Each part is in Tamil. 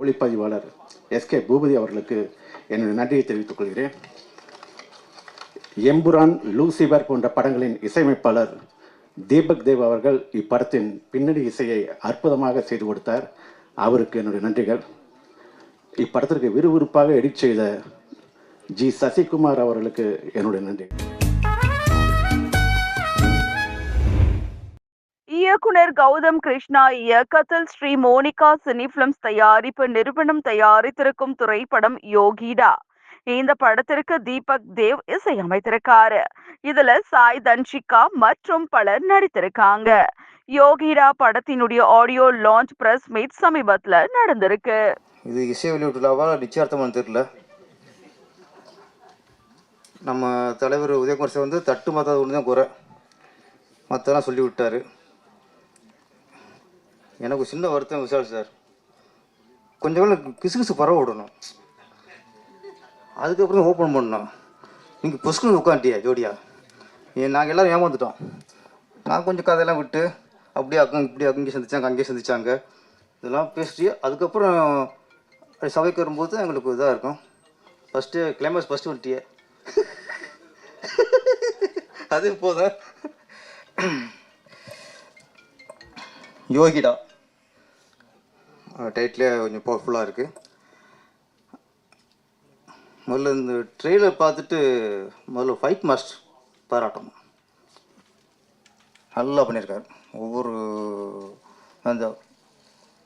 ஒளிப்பதிவாளர் எஸ்கே பூபதி அவர்களுக்கு என்னுடைய நன்றியை தெரிவித்துக் கொள்கிறேன். எம்புரான் லூசிபர் போன்ற படங்களின் இசையமைப்பாளர் தீபக் தேவ் அவர்கள் இப்படத்தின் பின்னணி இசையை அற்புதமாக செய்து கொடுத்தார். அவருக்கு என்னுடைய நன்றிகள். இப்படத்திற்கு விறுவிறுப்பாக எடிட் செய்த ஜி சசிகுமார் அவர்களுக்கு என்னுடைய நன்றிகள். இயக்குனர் கௌதம் கிருஷ்ணா இயக்கத்தில் ஸ்ரீ மோனிகா சினிஃபிலிம்ஸ் தயாரிப்பு நிறுவனம் தயாரித்திருக்கும் திரைப்படம் யோகிடா. இந்த படத்திற்கு தீபக் தேவ் இசையமைத்திருக்காரு. இதுல சாய் தன்ஷிகா மற்றும் பலர் நடித்திருக்காங்க. யோகிடா படத்தினுடைய ஆடியோ லான்ச் பிரஸ் மீட் சமீபத்துல நடந்திருக்கு. இது இசை வெளியீட்டுலாவா நிச்சயார்த்தமானு தெரியல. நம்ம தலைவர் உதயகுமார் சார் வந்து தட்டு மாத்தாத ஒன்று தான் குறை. மற்றெல்லாம் சொல்லி விட்டார் எனக்கு சின்ன வருத்தம் விஷால் சார். கொஞ்சம் வேலை கிசுகிசு பரவ விடணும். அதுக்கப்புறம் ஓப்பன் பண்ணணும். நீங்கள் புஷ்குன்னு உட்காந்துட்டியா ஜோடியா? நாங்கள் எல்லோரும் ஏமாந்துட்டோம். நான் கொஞ்சம் கதையெல்லாம் விட்டு அப்படியே அக்கம் இப்படி அங்கே சந்திச்சாங்க அங்கேயே சந்திச்சாங்க. இதெல்லாம் பேசிட்டு அதுக்கப்புறம் அப்படி சபைக்கு வரும்போது எங்களுக்கு இதாக இருக்கும். ஃபஸ்ட்டு கிளைமேக்ஸ் ஃபஸ்ட்டு வந்துட்டியே. அது போதும். யோகிடா. டைட்டிலே கொஞ்சம் பவர்ஃபுல்லாக இருக்குது முதல்ல இந்த ட்ரெய்லர் பார்த்துட்டு முதல்ல ஃபைட் மாஸ்டர் பாராட்டணும் நல்லா பண்ணியிருக்காரு. ஒவ்வொரு அந்த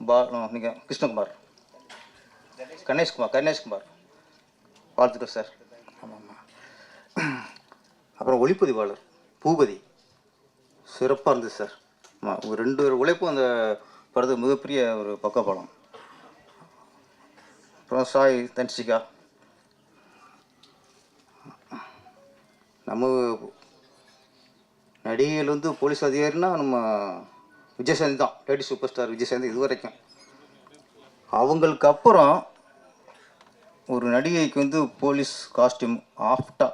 பா நீங்கள் கிருஷ்ணகுமார். கணேஷ்குமார் கணேஷ்குமார். வாழ்த்துக்கள் சார் ஆமாம் ஆமாம் அப்புறம் ஒளிப்பதிவாளர் பூபதி. சிறப்பாக இருந்தது சார் ஆமாம் ரெண்டு பேர் உழைப்பும் அந்த படத்துக்கு மிகப்பெரிய ஒரு பக்கபலம். அப்புறம் சாய் தன்சிகா. நம்ம நடிகையில் வந்து போலீஸ் அதிகாரினா நம்ம விஜயசாந்தி தான். லேடி சூப்பர் ஸ்டார் விஜயசாந்தி இது வரைக்கும் அவங்களுக்கு அப்புறம் ஒரு நடிகைக்கு வந்து போலீஸ் காஸ்டியூம் ஆஃப்டாக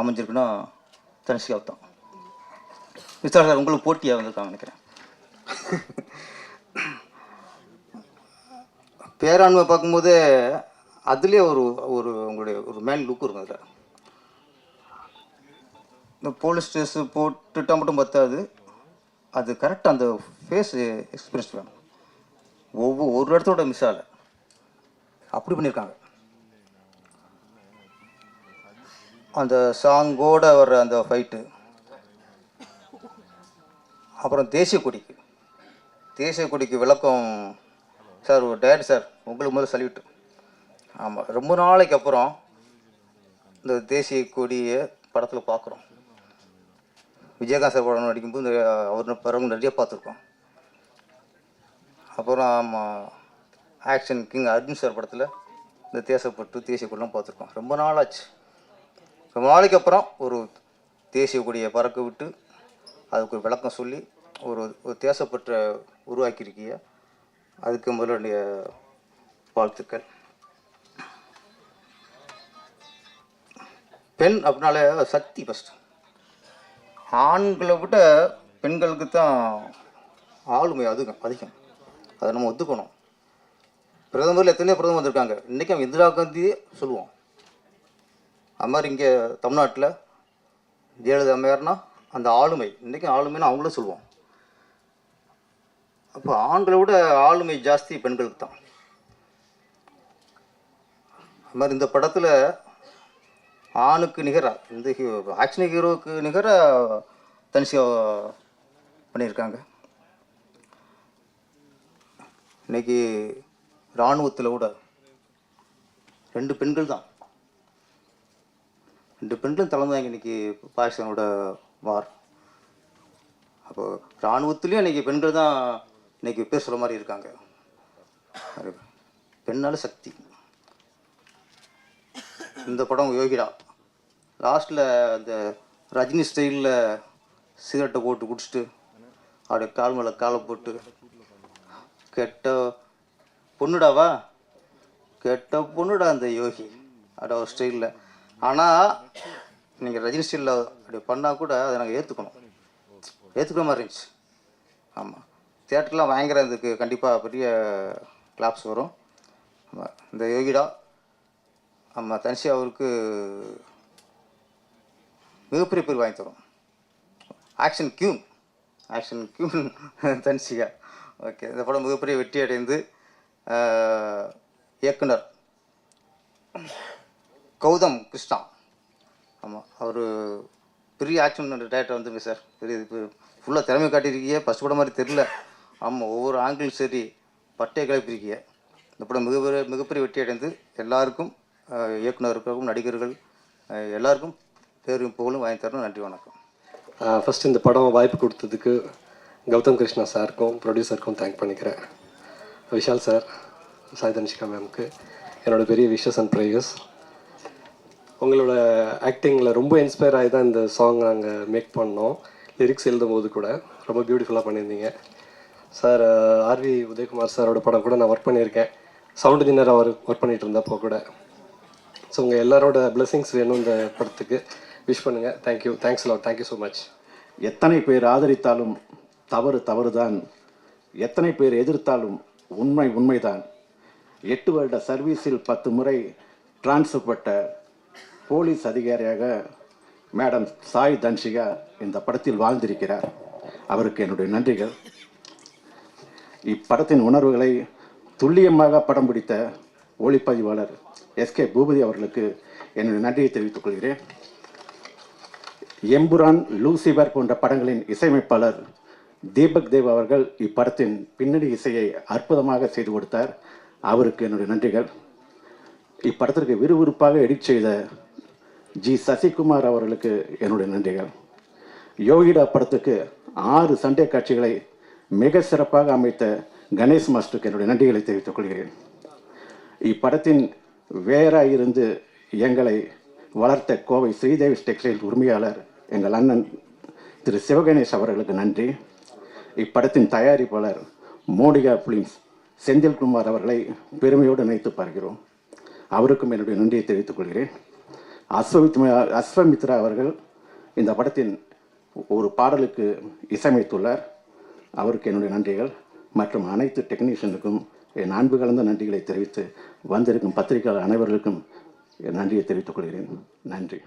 அமைஞ்சிருக்குன்னா தனுஷிகா தான். விசாரணை சார் உங்களுக்கு போட்டியாக வந்திருக்காங்க நினைக்கிறேன். பேராண்மை பார்க்கும்போது அதுலேயே ஒரு ஒரு உங்களுடைய ஒரு மேன் லுக் இருக்கும் அதில். இந்த போலீஸ் ட்ரெஸ்ஸு போட்டுட்டா மட்டும் பத்தாது. அது கரெக்டாக அந்த ஃபேஸ் எக்ஸ்பீரியன்ஸ் வேணும். ஒவ்வொரு ஒரு இடத்தோட மிஸ் ஆகலை. அப்படி பண்ணியிருக்காங்க அந்த சாங்கோட வர்ற அந்த ஃபைட்டு அப்புறம் தேசிய கொடிக்கு தேசிய கொடிக்கு விளக்கம் சார் ஒரு டேரக்டர் சார் உங்களுக்கு முதல்ல சல்யூட் ஆமாம் ரொம்ப நாளைக்கு அப்புறம் இந்த தேசிய கொடியை படத்தில் பார்க்குறோம் விஜயகாந்த் சார் படம் நடிக்கும்போது இந்த அவர் படம் நிறைய பார்த்துருக்கோம். அப்புறம் ஆமாம் ஆக்ஷன் கிங் அர்ஜுன் சார் படத்தில் இந்த தேசப்பட்டு தேசிய கொடிலாம் பார்த்துருக்கோம். ரொம்ப நாளாச்சு. ரொம்ப நாளைக்கு அப்புறம் ஒரு தேசிய கொடியை பறக்க விட்டு அதுக்கு ஒரு விளக்கம் சொல்லி ஒரு ஒரு தேசப்பற்ற உருவாக்கியிருக்கீங்க. அதுக்கு முதலுடைய வாழ்த்துக்கள். பெண் அப்படின்னாலே சக்தி ஃபஸ்ட்டு ஆண்களை விட பெண்களுக்கு தான் ஆளுமை அதிகம் அதிகம். அதை நம்ம ஒத்துக்கணும். பிரதமரில் எத்தனையோ பிரதமர் வந்திருக்காங்க. இன்றைக்கி அவன் இந்திரா காந்தியே சொல்லுவோம். அது மாதிரி இங்கே தமிழ்நாட்டில் ஜெயலலிதா அம்மையார்னா அந்த ஆளுமை இன்றைக்கும் ஆளுமைன்னு அவங்களும் சொல்லுவோம். அப்போ ஆண்களை விட ஆளுமை ஜாஸ்தி பெண்களுக்கு தான் அது மாதிரி இந்த படத்தில் ஆணுக்கு நிகராக இந்த ஹீரோ ஆக்ஷன் ஹீரோவுக்கு நிகராக தனிஷா பண்ணியிருக்காங்க. இன்றைக்கி இராணுவத்தில் கூட ரெண்டு பெண்கள் தான். ரெண்டு பெண்களும் தலைமைதாங்க இன்னைக்கு பாகிஸ்தானோட வார். அப்போது இராணுவத்துலேயும் இன்றைக்கி பெண்கள் தான் இன்னைக்கு பேர் சொல்ல மாதிரி இருக்காங்க. பெண்ணால் பெண்ணால சக்தி. இந்த படம் யோகிடா. லாஸ்ட்டில் அந்த ரஜினி ஸ்டைலில் சிகரெட்டை போட்டு குடிச்சிட்டு அப்படியே கால் மேலே காலை போட்டு கெட்ட பொண்ணுடாவா? கெட்ட பொண்ணுடா அந்த யோகி. அட ஒரு ஸ்டைலில். ஆனால் நீங்கள் ரஜினி ஸ்டைலில் அப்படி பண்ணால் கூட அதை நாங்கள் ஏற்றுக்கணும் ஏற்றுக்கிற மாதிரி இருந்துச்சு. ஆமாம் தேட்டர்லாம் வாங்குறதுக்கு கண்டிப்பாக பெரிய கிளாப்ஸ் வரும். ஆமாம் இந்த யோகிடா நம்ம தனிஷி அவருக்கு மிகப்பெரிய பேர் வாங்கி தரும். Action queen action queen Dhansika okay இந்த படம் மிகப்பெரிய வெற்றி அடைந்து இயக்குனர் கௌதம் கிருஷ்ணா. ஆமாம் அவர் பெரிய ஆக்ஷன் டேரக்டர் வந்துங்க சார். பெரிய ஃபுல்லாக திறமை காட்டியிருக்கீங்க. ஃபஸ்ட் படம் மாதிரி தெரில ஆமாம் ஒவ்வொரு ஆங்கிள் சரி பட்டையை கிளப்பியிருக்கீங்க இந்த படம் மிகப்பெரிய மிகப்பெரிய வெற்றி அடைந்து எல்லாருக்கும் ஆஹ், நடிகர்கள் எல்லாருக்கும் பேரும் புகழும் வாங்கி தரணும். நன்றி வணக்கம். ஃபஸ்ட் இந்த படம் வாய்ப்பு கொடுத்ததுக்கு கௌதம் கிருஷ்ணா சாருக்கும் ப்ரொடியூசருக்கும் தேங்க் பண்ணிக்கிறேன். விஷால் சார் சாய் தனிஷிகா மேம்க்கு என்னோடய பெரிய விஷஸ் அண்ட் ப்ரேயர்ஸ் உங்களோட ஆக்டிங்கில் ரொம்ப இன்ஸ்பயர் ஆகி தான் இந்த சாங் நாங்கள் மேக் பண்ணோம். லிரிக்ஸ் எழுதும் போது கூட ரொம்ப பியூட்டிஃபுல்லாக பண்ணியிருந்தீங்க. சார் ஆர்வி உதயகுமார் சாரோட படம் கூட நான் ஒர்க் பண்ணியிருக்கேன். சவுண்ட் இன்ஜினியர் அவர் ஒர்க் பண்ணிட்டு இருந்தப்போ கூட. ஸோ உங்கள் எல்லாரோட பிளெஸிங்ஸ் வேணும் இந்த படத்துக்கு. விஷ் பண்ணுங்கள் thank you thanks love thank you so much எத்தனை பேர் ஆதரித்தாலும் தவறு தவறு தான் எத்தனை பேர் எதிர்த்தாலும் உண்மை உண்மைதான். எட்டு வருட சர்வீஸில் பத்து முறை டிரான்ஸ்பட்ட பட்ட போலீஸ் அதிகாரியாக மேடம் சாய் தன்ஷிகா இந்த படத்தில் வாழ்ந்திருக்கிறார். அவருக்கு என்னுடைய நன்றிகள். இப்படத்தின் உணர்வுகளை துல்லியமாக படம் பிடித்த ஒளிப்பதிவாளர் எஸ்கே பூபதி அவர்களுக்கு என்னுடைய நன்றியை தெரிவித்துக் கொள்கிறேன். எம்புரான் லூசிபர் போன்ற படங்களின் இசையமைப்பாளர் தீபக் தேவ் அவர்கள் இப்படத்தின் பின்னணி இசையை அற்புதமாக செய்து கொடுத்தார். அவருக்கு என்னுடைய நன்றிகள். இப்படத்திற்கு விறுவிறுப்பாக எடிட் செய்த ஜி சசிகுமார் அவர்களுக்கு என்னுடைய நன்றிகள். யோகிடா படத்துக்கு ஆறு சண்டை காட்சிகளை மிக சிறப்பாக அமைத்த கணேஷ் மாஸ்டருக்கு என்னுடைய நன்றிகளை தெரிவித்துக் கொள்கிறேன். இப்படத்தின் வேறாக இருந்து எங்களை வளர்த்த கோவை ஸ்ரீதேவி டெக்ஸ்டைல் உரிமையாளர் எங்கள் அண்ணன் திரு சிவகணேஷ் அவர்களுக்கு நன்றி. இப்படத்தின் தயாரிப்பாளர் மோடிகா பிலிம்ஸ் செந்தில்குமார் அவர்களை பெருமையோடு நினைத்து பார்க்கிறோம். அவருக்கும் என்னுடைய நன்றியை தெரிவித்துக் கொள்கிறேன். அஸ்வமித்மா அஸ்வமித்ரா அவர்கள் இந்த படத்தின் ஒரு பாடலுக்கு இசையமைத்துள்ளார். அவருக்கு என்னுடைய நன்றிகள். மற்றும் அனைத்து டெக்னீஷியனுக்கும் என் அன்பு கலந்த நன்றிகளை தெரிவித்து வந்திருக்கும் பத்திரிகையாளர் அனைவர்களுக்கும் என் நன்றியை தெரிவித்துக் கொள்கிறேன். நன்றி.